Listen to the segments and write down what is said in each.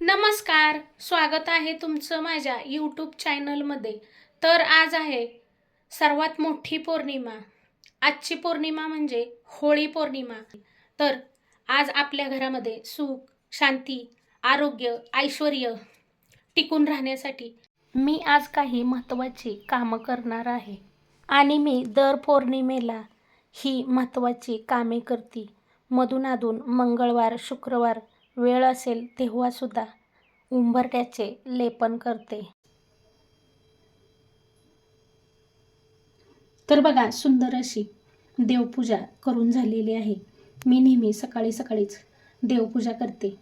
नमस्कार स्वागत आहे तुमचं माझ्या यूट्यूब चॅनलमध्ये तर आज आहे सर्वात मोठी पौर्णिमा. आजची पौर्णिमा म्हणजे होळी पौर्णिमा. तर आज आपल्या घरामध्ये सुख शांती आरोग्य ऐश्वर टिकून राहण्यासाठी मी आज काही महत्त्वाची कामं करणार आहे. आणि मी दर पौर्णिमेला ही महत्त्वाची कामे करते. मधून अधून मंगळवार शुक्रवार वेळ असेल तेव्हासुद्धा उंबरट्याचे लेपन करते. तर बघा सुंदर अशी देवपूजा करून झालेली आहे. मी नेहमी सकाळी सकाळीच देवपूजा करते.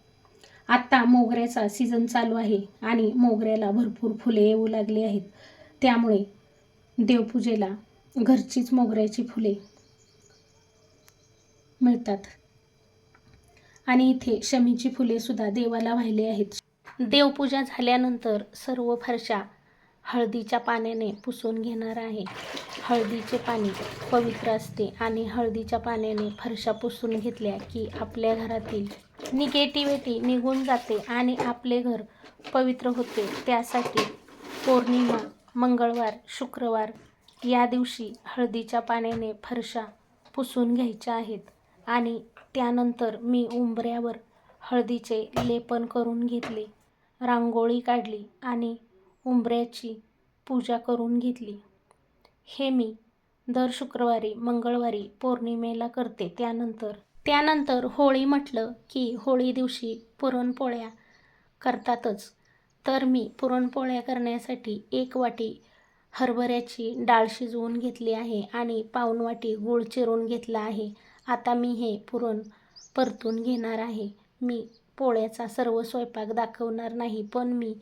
आत्ता मोगऱ्याचा सीझन चालू आहे आणि मोगऱ्याला भरपूर फुले येऊ लागली आहेत. त्यामुळे देवपूजेला घरचीच मोगऱ्याची फुले मिळतात. आणि इथे शमीची फुले सुद्धा देवाला वाहिली आहेत. देवपूजा झाल्यानंतर सर्व फरशा हळदीच्या पाण्याने पुसून घेणार आहे. हळदीचे पाणी पवित्र असते आणि हळदीच्या पाण्याने फरशा पुसून घेतल्या की आपल्या घरातील निगेटिव्हिटी निघून जाते आणि आपले घर पवित्र होते. त्यासाठी पौर्णिमा मंगळवार शुक्रवार या दिवशी हळदीच्या पाण्याने फरशा पुसून घ्यायच्या आहेत आणि त्यानंतर मी उंबऱ्यावर हळदीचे लेपन करून घेतले रांगोळी काढली आणि उंबऱ्याची पूजा करून घेतली. हे मी दर शुक्रवारी मंगळवारी पौर्णिमेला करते. त्यानंतर त्यानंतर होळी म्हटलं की होळी दिवशी पुरणपोळ्या करतातच. तर मी पुरणपोळ्या करण्यासाठी एक वाटी हरभऱ्याची डाळ शिजवून घेतली आहे आणि पाऊण वाटी गूळ चिरून घेतला आहे. आता मी हे पुरण परतून घेणार आहे. मी पोळ्याचा सर्व स्वयंपाक दाखवणार नाही पण मी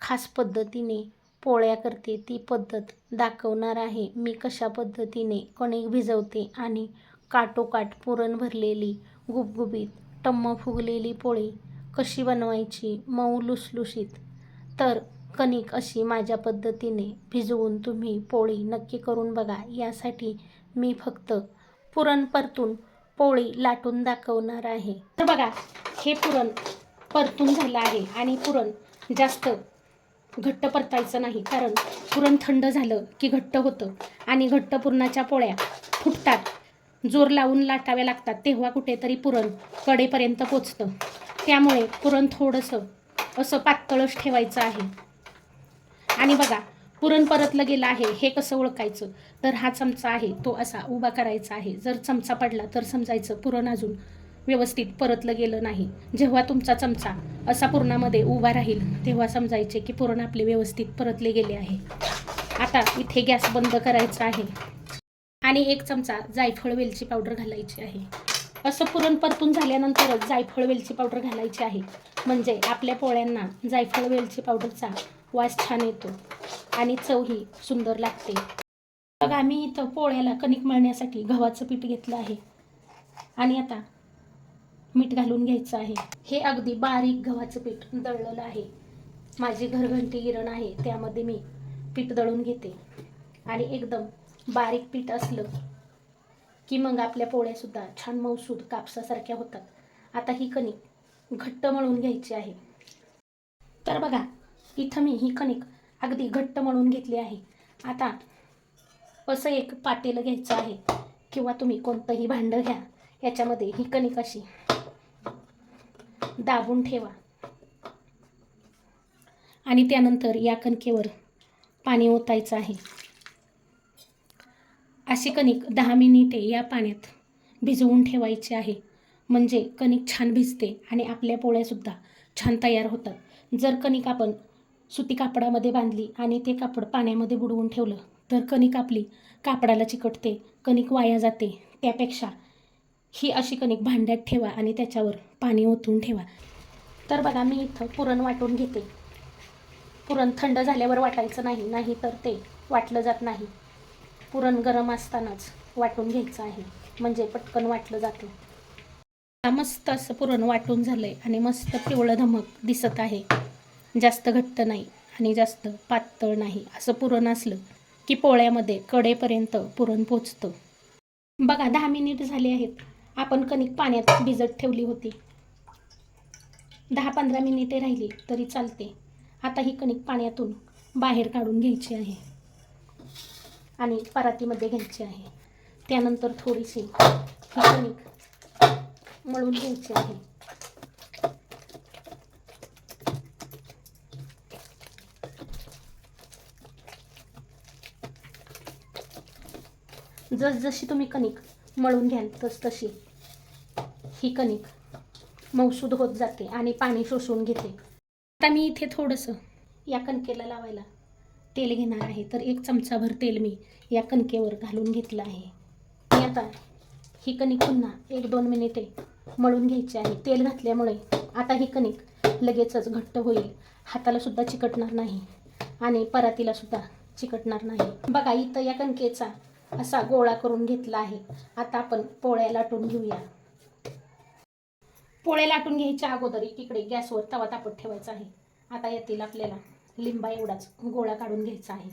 खास पद्धतीने पोळ्या करते ती पद्धत दाखवणार आहे. मी कशा पद्धतीने कणिक भिजवते आणि काटोकाट पुरण भरलेली गुबगुबीत टम्म फुगलेली पोळी कशी बनवायची मऊ लुसलुशीत तर कणिक अशी माझ्या पद्धतीने भिजवून तुम्ही पोळी नक्की करून बघा. यासाठी मी फक्त पुरण परतून पोळी लाटून दाखवणार आहे. तर बघा हे पुरण परतून झालं आहे आणि पुरण जास्त घट्ट परतायचं नाही कारण पुरण थंड झालं की घट्ट होतं आणि घट्ट पुरणाच्या पोळ्या फुटतात. जोर लावून लाटाव्या लागतात तेव्हा कुठेतरी पुरण कडेपर्यंत पोचतं. त्यामुळे पुरण थोडंसं असं पातळच ठेवायचं आहे. आणि बघा पुरण परतलं गेलं आहे हे कसं ओळखायचं? तर हा चमचा आहे तो असा उभा करायचा आहे. जर चमचा पडला तर समजायचं पुरण अजून व्यवस्थित परतलं गेलं नाही. जेव्हा तुमचा चमचा असा पुरणामध्ये उभा राहील तेव्हा समजायचे की पुरण आपले व्यवस्थित परतले गेले आहे. आता इथे गॅस बंद करायचा आहे. आणि एक चमचा जायफळ वेलची पावडर घालायची आहे. असं पुरण परतून झाल्यानंतरच जायफळ वेलची पावडर घालायची आहे. म्हणजे आपल्या पोळ्यांना जायफळ वेलची पावडरचा वास छान येतो आणि चवही सुंदर लागते. मग आम्ही इथं पोळ्याला कणिक मळण्यासाठी गव्हाचं पीठ घेतलं आहे. आणि आता मीठ घालून घ्यायचं आहे. हे अगदी बारीक गव्हाचं पीठ दळलेलं आहे. माझी घरघंटी गिरण आहे त्यामध्ये मी पीठ दळून घेते. आणि एकदम बारीक पीठ असलं की मग आपल्या पोळ्यासुद्धा छान मौसूद कापसासारख्या होतात. आता ही कणिक घट्ट मळून घ्यायची आहे. तर बघा इथं मी ही कणिक अगदी घट्ट मळून घेतली आहे. आता असं एक पातेलं घ्यायचं आहे किंवा तुम्ही कोणतंही भांडं घ्या याच्यामध्ये ही कणिक अशी दाबून ठेवा. आणि त्यानंतर या कणकेवर पाणी ओतायचं आहे. अशी कणिक दहा मिनिटे या पाण्यात भिजवून ठेवायची आहे. म्हणजे कणिक छान भिजते आणि आपल्या पोळ्यासुद्धा छान तयार होतात. जर कणिक आपण सुती कापडामध्ये बांधली आणि ते कापड पाण्यामध्ये बुडवून ठेवलं तर कणिक आपली कापडाला चिकटते कणिक वाया जाते. त्यापेक्षा ही अशी कणिक भांड्यात ठेवा आणि त्याच्यावर पाणी ओतून ठेवा. तर बघा मी इथं पुरण वाटून घेते. पुरण थंड झाल्यावर वाटायचं नाही नाही तर ते वाटलं जात नाही. पुरण गरम असतानाच वाटून घ्यायचं आहे. म्हणजे पटकन वाटलं जातं. मस्त असं पुरण वाटून झालं आहे आणि मस्त पिवळं धमक दिसत आहे. जास्त घट्ट नाही आणि जास्त पातळ नाही असं पुरण असलं की पोळ्यामध्ये कडेपर्यंत पुरण पोचतं. बघा दहा मिनिट झाले आहेत. आपण कणिक पाण्यात भिजत ठेवली होती. दहा पंधरा मिनिटे राहिली तरी चालते. आता ही कणिक पाण्यातून बाहेर काढून घ्यायची आहे. आणि परातीमध्ये घ्यायची आहे. त्यानंतर थोडीशी ही कणिक मळून घ्यायची आहे. जसजशी तुम्ही कणिक मळून घ्याल तस तशी ही कणिक मौसूद होत जाते आणि पाणी शोषून घेते. आता मी इथे थोडंसं या कणकेला लावायला तेल घेणार आहे. तर एक चमचाभर तेल मी या कणकेवर घालून घेतलं आहे. आणि आता ही कणिक पुन्हा एक दोन मिनिटे मळून घ्यायची आहे. तेल घातल्यामुळे आता ही कणिक लगेचच घट्ट होईल. हाताला सुद्धा चिकटणार नाही आणि परातीला सुद्धा चिकटणार नाही. बघा इथं या कणकेचा असा गोळा करून घेतला आहे. आता आपण पोळ्या लाटून घेऊया. पोळ्या लाटून घ्यायच्या अगोदर एकीकडे गॅसवर तवा तापत ठेवायचा आहे. आता येतील आपल्याला. लिंबा एवढाच गोळा काढून घ्यायचा आहे.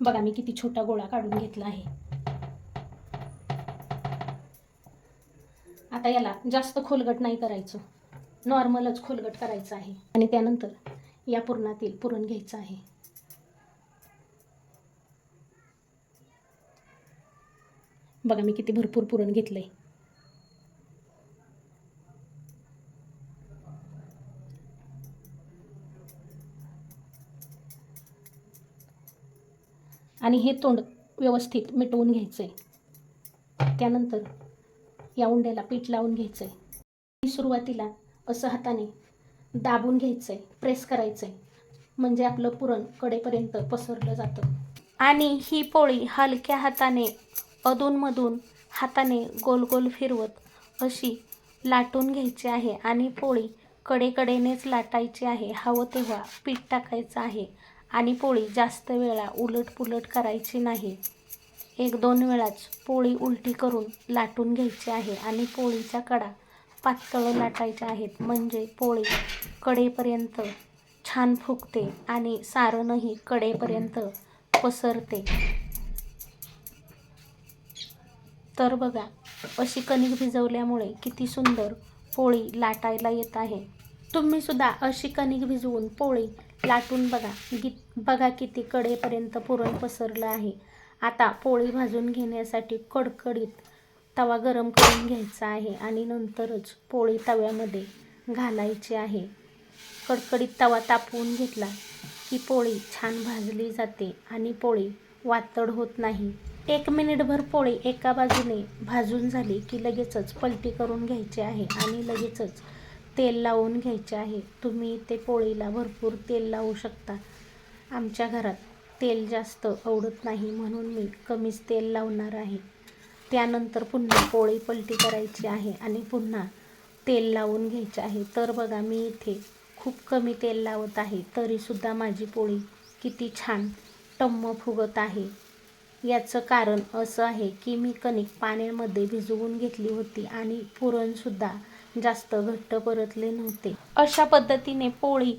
बघा मी किती छोटा गोळा काढून घेतला आहे. आता याला जास्त खोलगट नाही करायचं. नॉर्मलच खोलगट करायचं आहे. आणि त्यानंतर या पुरणातील पुरण घ्यायचं आहे. बघा मी किती भरपूर पुरण घेतलं आहे आणि हे तोंड व्यवस्थित मिटवून घ्यायचं आहे त्यानंतर या उंड्याला पीठ लावून घ्यायचं आहे सुरुवातीला असं हाताने दाबून घ्यायचं आहे प्रेस करायचं आहे म्हणजे आपलं पुरण कडेपर्यंत पसरलं जातं. आणि ही पोळी हलक्या हाताने अधूनमधून हाताने गोल गोल फिरवत अशी लाटून घ्यायची आहे. आणि पोळी कडेकडेनेच लाटायची आहे. हवं तेव्हा पीठ टाकायचं आहे. आणि पोळी जास्त वेळा उलट पुलट करायची नाही. एक दोन वेळाच पोळी उलटी करून लाटून घ्यायची आहे आणि पोळीच्या कडा पातळ लाटायच्या आहेत. म्हणजे पोळी कडेपर्यंत छान फुगते आणि सारणही कडेपर्यंत पसरते. तर बघा अशी कणिक भिजवल्यामुळे किती सुंदर पोळी लाटायला येत आहे. तुम्ही सुद्धा अशी कणिक भिजवून पोळी लाटून बघा. गी बघा किती कडेपर्यंत पुरण पसरलं आहे. आता पोळी भाजून घेण्यासाठी कडकडीत तवा गरम करून घ्यायचा आहे आणि नंतरच पोळी तव्यामध्ये घालायची आहे. कडकडीत तवा तापवून घेतला की पोळी छान भाजली जाते आणि पोळी वातड होत नाही. एक मिनिटभर पोळी एका बाजूने भाजून झाली की लगेचच पलटी करून घ्यायची आहे आणि लगेचच तेल लावून घ्यायचे आहे. तुम्ही ते पोळीला भरपूर तेल लावू शकता. आमच्या घरात तेल जास्त आवडत नाही म्हणून मी कमीच तेल लावणार आहे. त्यानंतर पुन्हा पोळी पलटी करायची आहे आणि पुन्हा तेल लावून घ्यायचे आहे. तर बघा मी इथे खूप कमी तेल लावत आहे. तरीसुद्धा माझी पोळी किती छान टम्म फुगत आहे. याचं कारण असं आहे की मी कणिक पाण्यामध्ये भिजवून घेतली होती आणि पुरणसुद्धा जास्त घट्ट परतले नव्हते. अशा पद्धतीने पोळी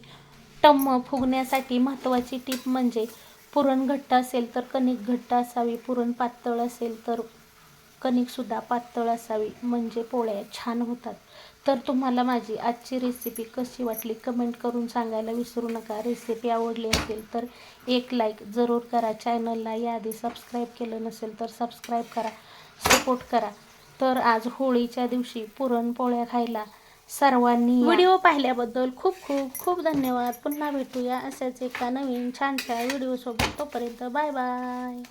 टम्म फुगण्यासाठी महत्त्वाची टीप म्हणजे पुरण घट्ट असेल तर कणिक घट्ट असावी पुरण पातळ असेल तर कणिकसुद्धा पातळ असावी म्हणजे पोळ्या छान होतात. तर तुम्हाला माझी आजची रेसिपी कशी वाटली कमेंट करून सांगायला विसरू नका. रेसिपी आवडली असेल तर एक लाईक जरूर करा. चॅनलला याआधी सबस्क्राईब केलं नसेल तर सबस्क्राईब करा. सपोर्ट करा. तर आज होळीच्या दिवशी पुरणपोळ्या खायला सर्वांनी व्हिडिओ पाहिल्याबद्दल खूप खूप खूप धन्यवाद. पुन्हा भेटूया अशाच एका नवीन छानशा व्हिडिओसोबत. तोपर्यंत बाय बाय.